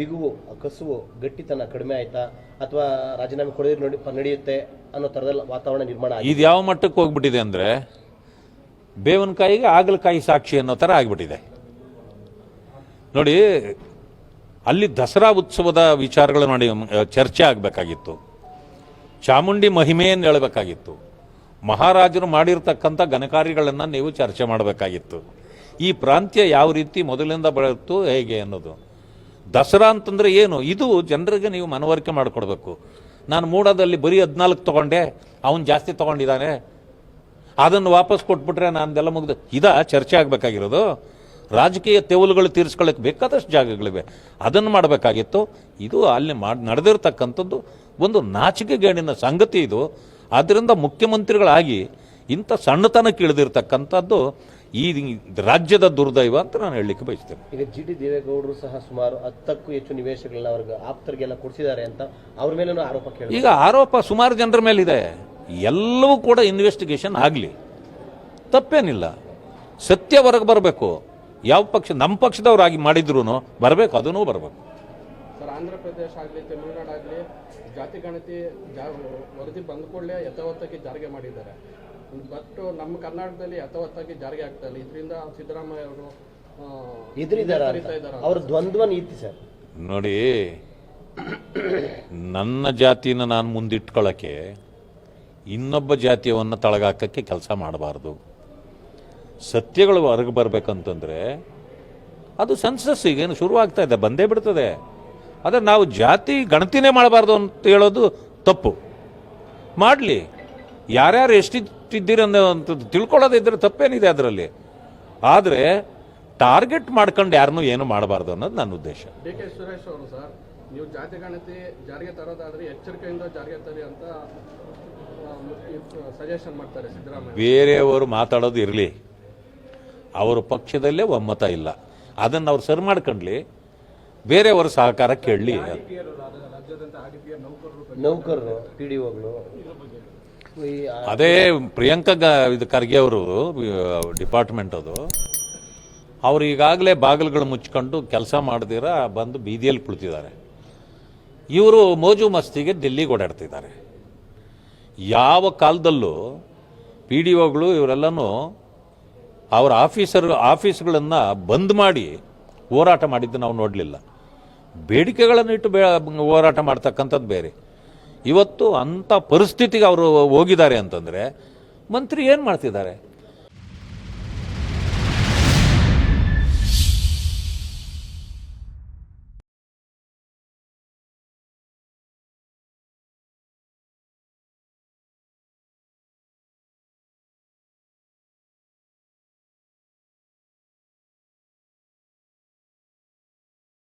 ಬಿಗುವು, ಕಸುವು ಗಟ್ಟಿತನ ಕಡಿಮೆ ಆಯ್ತಾ? ಅಥವಾ ರಾಜೀನಾಮೆ ಕೊಡೋದು ನೋಡಿ, ನಡೆಯುತ್ತೆ ಅನ್ನೋ ಥರದಲ್ಲಿ ವಾತಾವರಣ ನಿರ್ಮಾಣ ಇದು ಯಾವ ಮಟ್ಟಕ್ಕೆ ಹೋಗ್ಬಿಟ್ಟಿದೆ ಅಂದ್ರೆ ಬೇವನಕಾಯಿಗೆ ಆಗಲಕಾಯಿ ಸಾಕ್ಷಿ ಅನ್ನೋ ಥರ ಆಗಿಬಿಟ್ಟಿದೆ. ನೋಡಿ, ಅಲ್ಲಿ ದಸರಾ ಉತ್ಸವದ ವಿಚಾರಗಳು ನೋಡಿ, ಚರ್ಚೆ ಆಗಬೇಕಾಗಿತ್ತು. ಚಾಮುಂಡಿ ಮಹಿಮೆಯನ್ನು ಹೇಳಬೇಕಾಗಿತ್ತು. ಮಹಾರಾಜರು ಮಾಡಿರ್ತಕ್ಕಂಥ ಘನಕಾರ್ಯಗಳನ್ನು ನೀವು ಚರ್ಚೆ ಮಾಡಬೇಕಾಗಿತ್ತು. ಈ ಪ್ರಾಂತ್ಯ ಯಾವ ರೀತಿ ಮೊದಲಿಂದ ಬೆಳೆಯಿತು ಹೇಗೆ ಅನ್ನೋದು. ದಸರಾ ಅಂತಂದರೆ ಏನು? ಇದು ಜನರಿಗೆ ನೀವು ಮನವರಿಕೆ ಮಾಡಿಕೊಡ್ಬೇಕು. ನಾನು ಮೂಡದಲ್ಲಿ ಬರೀ ಹದಿನಾಲ್ಕು ತೊಗೊಂಡೆ, ಅವನು ಜಾಸ್ತಿ ತೊಗೊಂಡಿದ್ದಾನೆ ಅದನ್ನು ವಾಪಸ್ ಕೊಟ್ಬಿಟ್ರೆ ನಾನದೆಲ್ಲ ಮುಗಿದು ಇದ ಚರ್ಚೆ ಆಗಬೇಕಾಗಿರೋದು? ರಾಜಕೀಯ ತೆವಲುಗಳು ತೀರಿಸ್ಕೊಳ್ಳೋಕೆ ಬೇಕಾದಷ್ಟು ಜಾಗಗಳಿವೆ. ಅದನ್ನು ಮಾಡಬೇಕಾಗಿತ್ತು. ಇದು ಅಲ್ಲಿ ಮಾಡಿ ನಡೆದಿರ್ತಕ್ಕಂಥದ್ದು ಒಂದು ನಾಚಿಕೆಗೇಡಿನ ಸಂಗತಿ ಇದು. ಆದ್ದರಿಂದ ಮುಖ್ಯಮಂತ್ರಿಗಳಾಗಿ ಇಂಥ ಸಣ್ಣತನಕ್ಕೆ ಇಳಿದಿರ್ತಕ್ಕಂಥದ್ದು ಈ ರಾಜ್ಯದ ದುರ್ದೈವ ಅಂತ ನಾನು ಹೇಳಲಿಕ್ಕೆ ಬಯಸ್ತೇನೆ. ಈಗ ಜಿ ಟಿ ದೇವೇಗೌಡರು ಸಹ ಸುಮಾರು ಹತ್ತಕ್ಕೂ ಹೆಚ್ಚು ನಿವೇಶಗಳನ್ನ ಅವ್ರಿಗೆ ಆಪ್ತರಿಗೆಲ್ಲ ಕೊಡಿಸಿದ್ದಾರೆ ಅಂತ ಅವ್ರ ಮೇಲೆ ಆರೋಪ ಕೇಳಿ ಈಗ ಆರೋಪ ಸುಮಾರು ಜನರ ಮೇಲಿದೆ. ಎಲ್ಲವೂ ಕೂಡ ಇನ್ವೆಸ್ಟಿಗೇಷನ್ ಆಗಲಿ. ತಪ್ಪೇನಿಲ್ಲ. ಸತ್ಯ ಹೊರಗೆ ಬರಬೇಕು. ಯಾವ ಪಕ್ಷ ನಮ್ಮ ಪಕ್ಷದವರಾಗಿ ಮಾಡಿದ್ರು ಬರಬೇಕು ಅದನ್ನೂ ಬರಬೇಕು. ಸರ್ ಆಂಧ್ರ ಪ್ರದೇಶ ಆಗಲಿ ತಮಿಳುನಾಡಾಗಲಿ ಜಾತಿ ಗಣತಿ ವರದಿ ಬಂದ ಕೂಡಲೇ ಯಥಾವತ್ತಕ್ಕೆ ಜಾರಿಗೆ ಮಾಡಿದ್ದಾರೆ. ಬಟ್ ನಮ್ಮ ಕರ್ನಾಟಕದಲ್ಲಿ ಯಥಾವತ್ತಾಗಿ ಜಾರಿಗೆ ಆಗ್ತಾ ಇಲ್ಲ. ಇದರಿಂದ ಸಿದ್ದರಾಮಯ್ಯ ಅವರು ಎದುರಿದಾರ ಅವ್ರ ದ್ವಂದ್ವ ನೀತಿ ಸರ್. ನೋಡಿ ನನ್ನ ಜಾತಿನ ನಾನು ಮುಂದಿಟ್ಕೊಳ್ಳೋಕ್ಕೆ ಇನ್ನೊಬ್ಬ ಜಾತಿಯವನ್ನು ತಳಗಾಕಕ್ಕೆ ಕೆಲಸ ಮಾಡಬಾರ್ದು. ಸತ್ಯಗಳು ಹೊರಗೆ ಬರಬೇಕಂತಂದರೆ ಅದು ಸೆನ್ಸಸ್ ಈಗೇನು ಶುರುವಾಗ್ತಾ ಇದೆ ಬಂದೇ ಬಿಡ್ತದೆ. ಆದರೆ ನಾವು ಜಾತಿ ಗಣತಿನೇ ಮಾಡಬಾರ್ದು ಅಂತ ಹೇಳೋದು ತಪ್ಪು. ಮಾಡಲಿ. ಯಾರ್ಯಾರು ಎಷ್ಟಿಟ್ಟಿದ್ದೀರಿ ಅನ್ನೋವಂಥದ್ದು ತಿಳ್ಕೊಳ್ಳೋದಿದ್ರೆ ತಪ್ಪೇನಿದೆ ಅದರಲ್ಲಿ. ಆದರೆ ಟಾರ್ಗೆಟ್ ಮಾಡ್ಕೊಂಡು ಯಾರನ್ನೂ ಏನು ಮಾಡಬಾರ್ದು ಅನ್ನೋದು ನನ್ನ ಉದ್ದೇಶ. ಡಿ ಕೆ ಸುರೇಶ್ ಅವರು ಸರ್ ನೀವು ಜಾತಿ ಗಣತಿ ಜಾರಿಗೆ ತರೋದಾದ್ರೆ ಎಚ್ಚರಿಕೆಯಿಂದ ಜಾರಿಗೆ ತರಿ ಅಂತ ಸಜೆಷನ್ ಮಾಡ್ತಾರೆ ಸಿದ್ದರಾಮಯ್ಯ. ಬೇರೆಯವರು ಮಾತಾಡೋದು ಇರಲಿ. ಅವರ ಪಕ್ಷದಲ್ಲೇ ಒಮ್ಮತ ಇಲ್ಲ. ಅದನ್ನು ಅವ್ರು ಸರಿ ಮಾಡ್ಕೊಂಡ್ಲಿ. ಬೇರೆಯವರ ಸಹಕಾರ ಕೇಳಲಿ. ನೌಕರರು ಪಿ ಡಿ ಒಗಳು. ಈ ಆ- ಅದೇ ಪ್ರಿಯಾಂಕಾ ಇದು ಖರ್ಗೆ ಅವರು ಡಿಪಾರ್ಟ್ಮೆಂಟ್ ಅದು. ಅವ್ರು ಈಗಾಗಲೇ ಬಾಗಿಲುಗಳು ಮುಚ್ಕೊಂಡು ಕೆಲಸ ಮಾಡ್ದಿರ, ಬಂದು ಬೀದಿಯಲ್ಲಿ ಕುಳಿತಿದ್ದಾರೆ. ಇವರು ಮೋಜು ಮಸ್ತಿಗೆ ಡೆಲ್ಲಿಗೆ ಓಡಾಡ್ತಿದ್ದಾರೆ. ಯಾವ ಕಾಲದಲ್ಲೂ ಪಿ ಡಿ ಒಗಳು ಇವರೆಲ್ಲನೂ ಅವರ ಆಫೀಸರ್, ಆಫೀಸ್ಗಳನ್ನು ಬಂದ್ ಮಾಡಿ ಹೋರಾಟ ಮಾಡಿದ್ದು ನಾವು ನೋಡಲಿಲ್ಲ. ಬೇಡಿಕೆಗಳನ್ನು ಇಟ್ಟು ಬೇ, ಹೋರಾಟ ಮಾಡ್ತಕ್ಕಂಥದ್ದು ಬೇರೆ. ಇವತ್ತು ಅಂಥ ಪರಿಸ್ಥಿತಿಗೆ ಅವರು ಹೋಗಿದ್ದಾರೆ ಅಂತಂದರೆ ಮಂತ್ರಿ ಏನು ಮಾಡ್ತಿದ್ದಾರೆ?